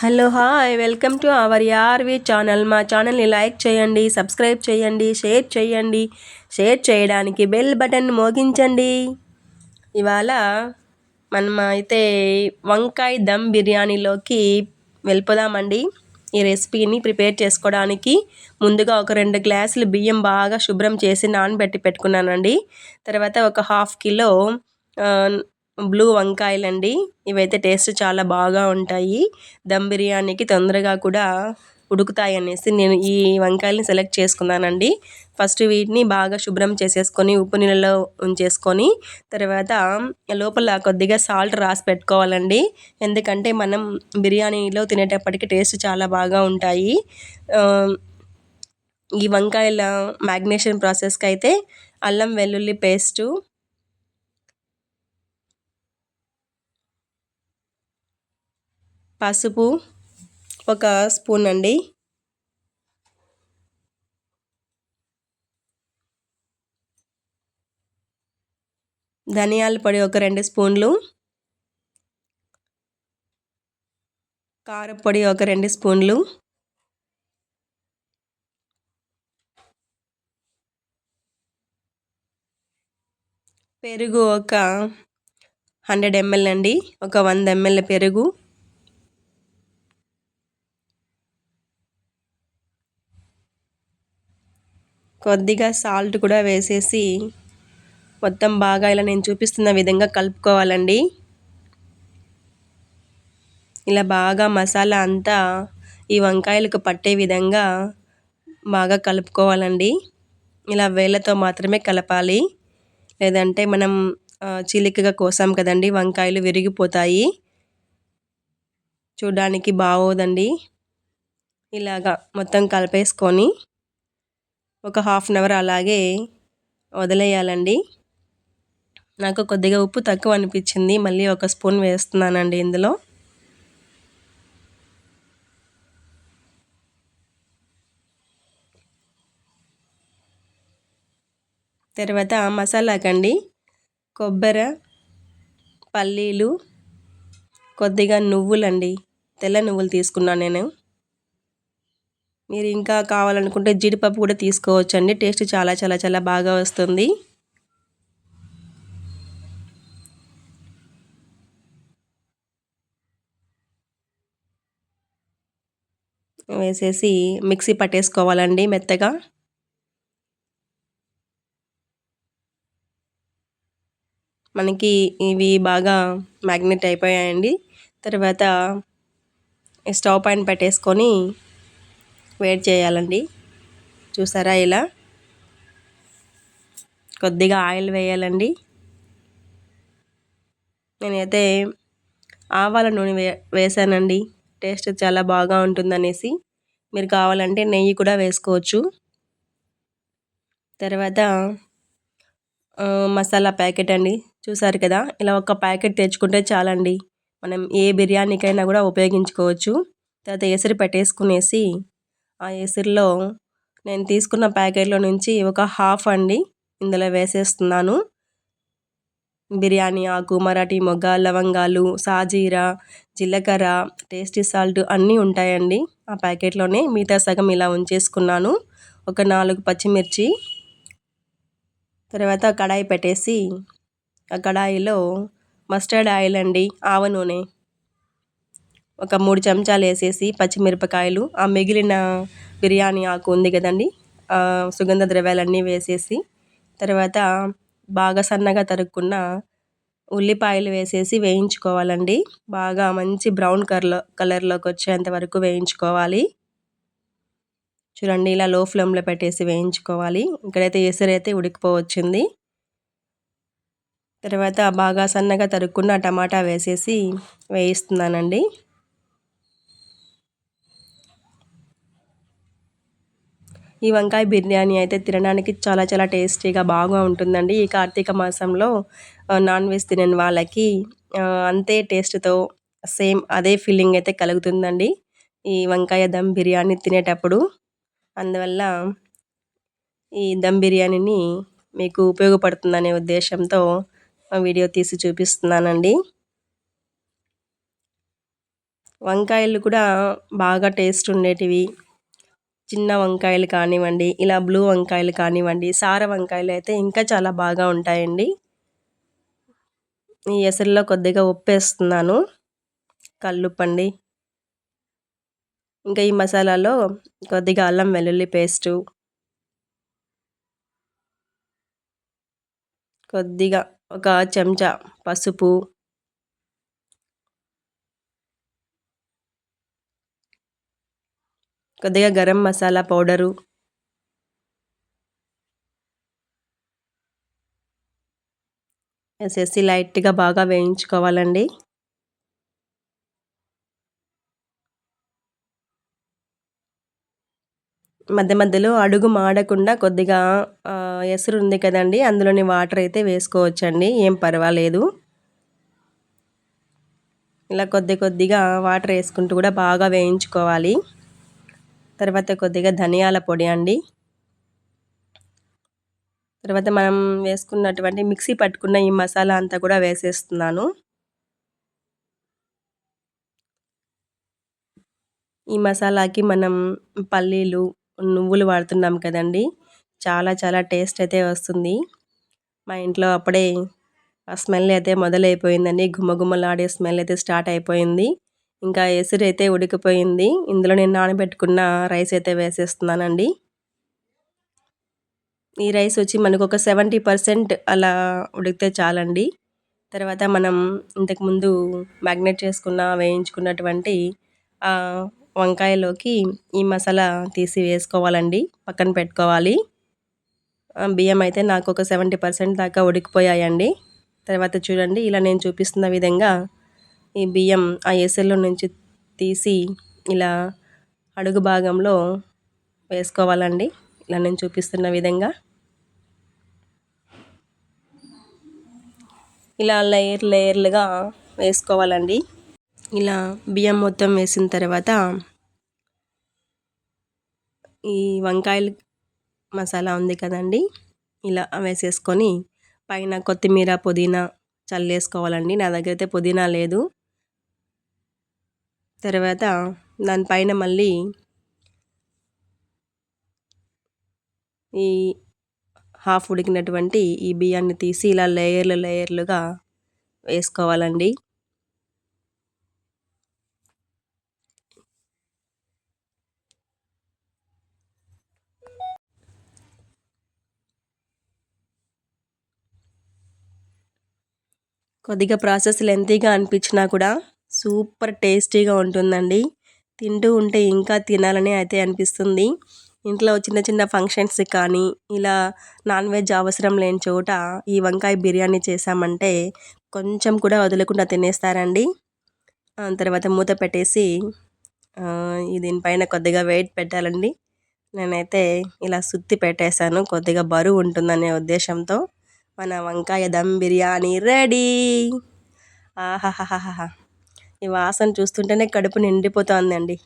Hello hi welcome to our Yarvi channel. మా ఛానల్ని like చేయండి సబ్స్క్రైబ్ చేయండి షేర్ చేయండి. షేర్ చేయడానికి బెల్ బటన్ మోగించండి. ఇవాళ మనం అయితే వంకాయ దమ్ బిర్యానీలోకి వెళ్ళిపోదామండి. ఈ రెసిపీని ప్రిపేర్ చేసుకోవడానికి ముందుగా ఒక రెండు గ్లాసులు బియ్యం బాగా శుభ్రం చేసి నానబెట్టి పెట్టుకున్నానండి. తర్వాత ఒక హాఫ్ కిలో బ్లూ వంకాయలండి. ఇవైతే టేస్ట్ చాలా బాగా ఉంటాయి. దమ్ బిర్యానీకి తొందరగా కూడా ఉడుకుతాయి అనేసి నేను ఈ వంకాయలని సెలెక్ట్ చేసుకున్నానండి. ఫస్ట్ వీటిని బాగా శుభ్రం చేసేసుకొని ఉప్పు నీళ్ళలో ఉంచేసుకొని తర్వాత లోపల కొద్దిగా సాల్ట్ రాసి పెట్టుకోవాలండి. ఎందుకంటే మనం బిర్యానీలో తినేటప్పటికి టేస్ట్ చాలా బాగా ఉంటాయి. ఈ వంకాయల మ్యాగ్నేషన్ ప్రాసెస్కి అయితే అల్లం వెల్లుల్లి పేస్టు పసుపు ఒక స్పూన్ అండి. ధనియాల పొడి ఒక రెండు స్పూన్లు. కారపొడి ఒక రెండు స్పూన్లు. పెరుగు ఒక హండ్రెడ్ ఎంఎల్ అండి. ఒక వంద ఎంఎల్ పెరుగు. కొద్దిగా సాల్ట్ కూడా వేసేసి మొత్తం బాగా ఇలా నేను చూపిస్తున్న విధంగా కలుపుకోవాలండి. ఇలా బాగా మసాలా అంతా ఈ వంకాయలకు పట్టే విధంగా బాగా కలుపుకోవాలండి. ఇలా వేళ్ళతో మాత్రమే కలపాలి. లేదంటే మనం చిలికగా కోసాం కదండి వంకాయలు విరిగిపోతాయి. చూడడానికి బాగోదండి. ఇలాగా మొత్తం కలిపేసుకొని ఒక హాఫ్ అన్ అవర్ అలాగే వదిలేయాలండి. నాకు కొద్దిగా ఉప్పు తక్కువ అనిపించింది. మళ్ళీ ఒక స్పూన్ వేస్తున్నానండి ఇందులో. తర్వాత మసాలాకండి. కొబ్బరి పల్లీలు కొద్దిగా నువ్వులండి. తెల్ల నువ్వులు తీసుకున్నాను నేను. మీరు ఇంకా కావాలనుకుంటే జీడిపప్పు కూడా తీసుకోవచ్చు అండి టేస్ట్ చాలా చాలా చాలా బాగా వస్తుంది. వేసేసి మిక్సీ పట్టేసుకోవాలండి మెత్తగా. మనకి ఇవి బాగా మ్యాగ్నెట్ అయిపోయాయండి. తర్వాత స్టవ్ పైన పెట్టేసుకొని వేడి చేయాలండి. చూసారా ఇలా? కొద్దిగా ఆయిల్ వేయాలండి. నేనైతే ఆవాల నూనె వే వేసానండి. టేస్ట్ చాలా బాగా ఉంటుందనేసి. మీరు కావాలంటే నెయ్యి కూడా వేసుకోవచ్చు. తర్వాత మసాలా ప్యాకెట్ అండి. చూసారు కదా? ఇలా ఒక ప్యాకెట్ తెచ్చుకుంటే చాలండి. మనం ఏ బిర్యానీకైనా కూడా ఉపయోగించుకోవచ్చు. తర్వాత ఎసరు పెట్టేసుకునేసి ఆ ఎసురులో నేను తీసుకున్న ప్యాకెట్లో నుంచి ఒక హాఫ్ అండి. ఇందులో వేసేస్తున్నాను. బిర్యానీ ఆకు మరాఠీ మొగ్గ లవంగాలు సాజీరా జీలకర్ర టేస్టీ సాల్ట్ అన్నీ ఉంటాయండి. ఆ ప్యాకెట్లోనే మిగతా సగం ఇలా ఉంచేసుకున్నాను. ఒక నాలుగు పచ్చిమిర్చి. తర్వాత కడాయి పెట్టేసి ఆ కడాయిలో మస్టర్డ్ ఆయిల్ అండి ఆవ నూనె. ఒక మూడు చెంచాలు వేసేసి పచ్చిమిరపకాయలు ఆ మిగిలిన బిర్యానీ ఆకు ఉంది కదండి సుగంధ ద్రవ్యాలన్నీ వేసేసి తర్వాత బాగా సన్నగా తరుక్కున్న ఉల్లిపాయలు వేసేసి వేయించుకోవాలండి. బాగా మంచి బ్రౌన్ కలర్ కలర్లోకి వచ్చేంత వరకు వేయించుకోవాలి. చూడండి ఇలా లో ఫ్లేమ్లో పెట్టేసి వేయించుకోవాలి. ఇక్కడైతే ఎసరైతే ఉడికిపోవచ్చింది. తర్వాత బాగా సన్నగా తరుక్కున్న టమాటా వేసేసి వేయిస్తున్నానండి. ఈ వంకాయ బిర్యానీ అయితే తినడానికి చాలా చాలా టేస్టీగా బాగా ఉంటుందండి. ఈ కార్తీక మాసంలో నాన్ వెజ్ తినని వాళ్ళకి అంతే టేస్ట్తో సేమ్ అదే ఫీలింగ్ అయితే కలుగుతుందండి. ఈ వంకాయ దమ్ బిర్యానీ తినేటప్పుడు. అందువల్ల ఈ దమ్ బిర్యానీని మీకు ఉపయోగపడుతుందనే ఉద్దేశంతో వీడియో తీసి చూపిస్తున్నానండి. వంకాయలు కూడా బాగా టేస్ట్ ఉండేటివి. చిన్న వంకాయలు కానివ్వండి ఇలా బ్లూ వంకాయలు కానివ్వండి సార వంకాయలు అయితే ఇంకా చాలా బాగా ఉంటాయండి. ఈ ఎసరులో కొద్దిగా ఉప్పు వేస్తున్నాను కల్లుప్పండి. ఇంకా ఈ మసాలాలో కొద్దిగా అల్లం వెల్లుల్లి పేస్టు. కొద్దిగా ఒక చెంచా పసుపు. కొద్దిగా గరం మసాలా పౌడరు. వేసేసి లైట్గా బాగా వేయించుకోవాలండి. మధ్య మధ్యలో అడుగు మాడకుండా కొద్దిగా ఎసురు ఉంది కదండి అందులోని వాటర్ అయితే వేసుకోవచ్చండి ఏం పర్వాలేదు. ఇలా కొద్ది కొద్దిగా వాటర్ వేసుకుంటూ కూడా బాగా వేయించుకోవాలి. తర్వాత కొద్దిగా ధనియాల పొడి అండి. తర్వాత మనం వేసుకున్నటువంటి మిక్సీ పట్టుకున్న ఈ మసాలా అంతా కూడా వేసేస్తున్నాను. ఈ మసాలాకి మనం పల్లీలు నువ్వులు వాడుతున్నాం కదండి. చాలా చాలా టేస్ట్ అయితే వస్తుంది. మా ఇంట్లో అప్పుడే ఆ స్మెల్ అయితే మొదలైపోయిందండి. గుమ్మగుమ్మలాడే స్మెల్ అయితే స్టార్ట్ అయిపోయింది. ఇంకా ఎసురు అయితే ఉడికిపోయింది. ఇందులో నేను నానబెట్టుకున్న రైస్ అయితే వేసేస్తున్నానండి. ఈ రైస్ వచ్చి మనకు ఒక సెవెంటీ పర్సెంట్ అలా ఉడికితే చాలండి. తర్వాత మనం ఇంతకుముందు మ్యాగ్నేట్ చేసుకున్న వేయించుకున్నటువంటి వంకాయలోకి ఈ మసాలా తీసి వేసుకోవాలండి. పక్కన పెట్టుకోవాలి. బియ్యం అయితే నాకు ఒక సెవెంటీ పర్సెంట్ దాకా ఉడికిపోయాయండి. తర్వాత చూడండి ఇలా నేను చూపిస్తున్న విధంగా ఈ బియ్యం ఆ ఎసెల్లో నుంచి తీసి ఇలా అడుగు భాగంలో వేసుకోవాలండి. ఇలా నేను చూపిస్తున్న విధంగా. ఇలా లేయర్ లేయర్లుగా వేసుకోవాలండి. ఇలా బియ్యం మొత్తం వేసిన తర్వాత ఈ వంకాయలు మసాలా ఉంది కదండి. ఇలా వేసేసుకొని పైన కొత్తిమీర పుదీనా చల్లేసుకోవాలండి. నా దగ్గర అయితే పుదీనా లేదు. తర్వాత దానిపైన మళ్ళీ ఈ హాఫ్ ఉడికినటువంటి ఈ బియ్యాన్ని తీసి ఇలా లేయర్లు లేయర్లుగా వేసుకోవాలండి. కొద్దిగా ప్రాసెస్ లెంతీగా అనిపించినా కూడా సూపర్ టేస్టీగా ఉంటుందండి. తింటూ ఉంటే ఇంకా తినాలని అయితే అనిపిస్తుంది. ఇంట్లో చిన్న చిన్న ఫంక్షన్స్ కానీ ఇలా నాన్ వెజ్ అవసరం లేని చోట ఈ వంకాయ బిర్యానీ చేసామంటే కొంచెం కూడా వదలకుండా తినేస్తారండి. తర్వాత మూత పెట్టేసి దీనిపైన కొద్దిగా వెయిట్ పెట్టాలండి. నేనైతే ఇలా సుత్తి పెట్టేశాను. కొద్దిగా బరువు ఉంటుందనే ఉద్దేశంతో మన వంకాయ దమ్ బిర్యానీ రెడీ. ఆహాహాహాహా. ఈ వాసన చూస్తుంటేనే కడుపు నిండిపోతుందండి.